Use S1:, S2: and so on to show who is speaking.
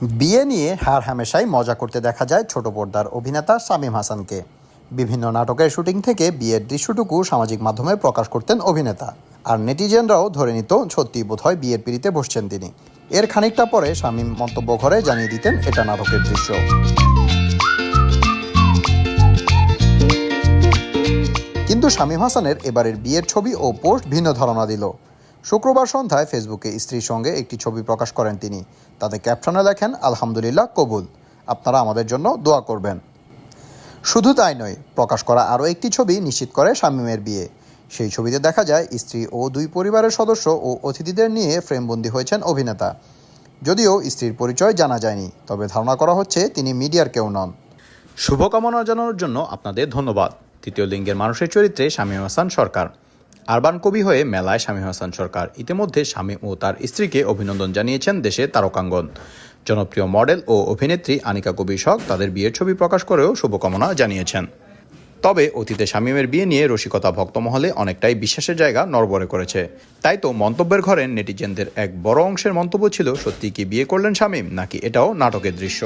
S1: বিয়ে নিয়ে হার হামেশাই মজা করতে দেখা যায় ছোট পর্দার অভিনেতা শামীম হাসানকে। বিভিন্ন নাটকের শুটিং থেকে বিয়ের দৃশ্যটুকু সামাজিক মাধ্যমে প্রকাশ করতেন অভিনেতা। আর নেটিজেনরাও ধরে নিত সত্যি বোধহয় বিয়ের পিড়িতে বসছেন তিনি। এর খানিকটা পরে শামীম মন্তব্য ঘরে জানিয়ে দিতেন এটা নাটকের দৃশ্য। কিন্তু শামীম হাসানের এবারের বিয়ের ছবি ও পোস্ট ভিন্ন ধারণা দিল। শুক্রবার সন্ধ্যায় ফেসবুকে স্ত্রীর সঙ্গে একটি ছবি প্রকাশ করেন তিনি। তাতে ক্যাপশনে লেখেন, আলহামদুলিল্লাহ, কবুল। আপনারা আমাদের জন্য দোয়া করবেন। শুধু তাই নয়, প্রকাশ করা আরও একটি ছবি নিশ্চিত করে শামীমের বিয়ে। সেই ছবিতে দেখা যায়, স্ত্রী ও দুই পরিবারের সদস্য ও অতিথিদের নিয়ে ফ্রেমবন্দি হয়েছেন অভিনেতা। যদিও স্ত্রীর পরিচয় জানা যায়নি, তবে ধারণা করা হচ্ছে তিনি মিডিয়ার কেউ নন। শুভকামনা জানানোর জন্য আপনাদের ধন্যবাদ। তৃতীয় লিঙ্গের মানুষের চরিত্রে শামীম হাসান সরকার। আরবান কবি হয়ে মেলায় শামীম হাসান সরকার। ইতিমধ্যে শামীম ও তার স্ত্রীকে অভিনন্দন জানিয়েছেন দেশে তারকাঙ্গন। জনপ্রিয় মডেল ও অভিনেত্রী আনিকা কবি শখ তাদের বিয়ের ছবি প্রকাশ করেও শুভকামনা জানিয়েছেন। তবে অতীতে শামীমের বিয়ে নিয়ে রসিকতা ভক্তমহলে অনেকটাই বিশ্বাসের জায়গা নড়বড়ে করেছে। তাই তো মন্তব্যের ঘরে নেটিজেনদের এক বড় অংশের মন্তব্য ছিল, সত্যি কি বিয়ে করলেন শামীম নাকি এটাও নাটকের দৃশ্য?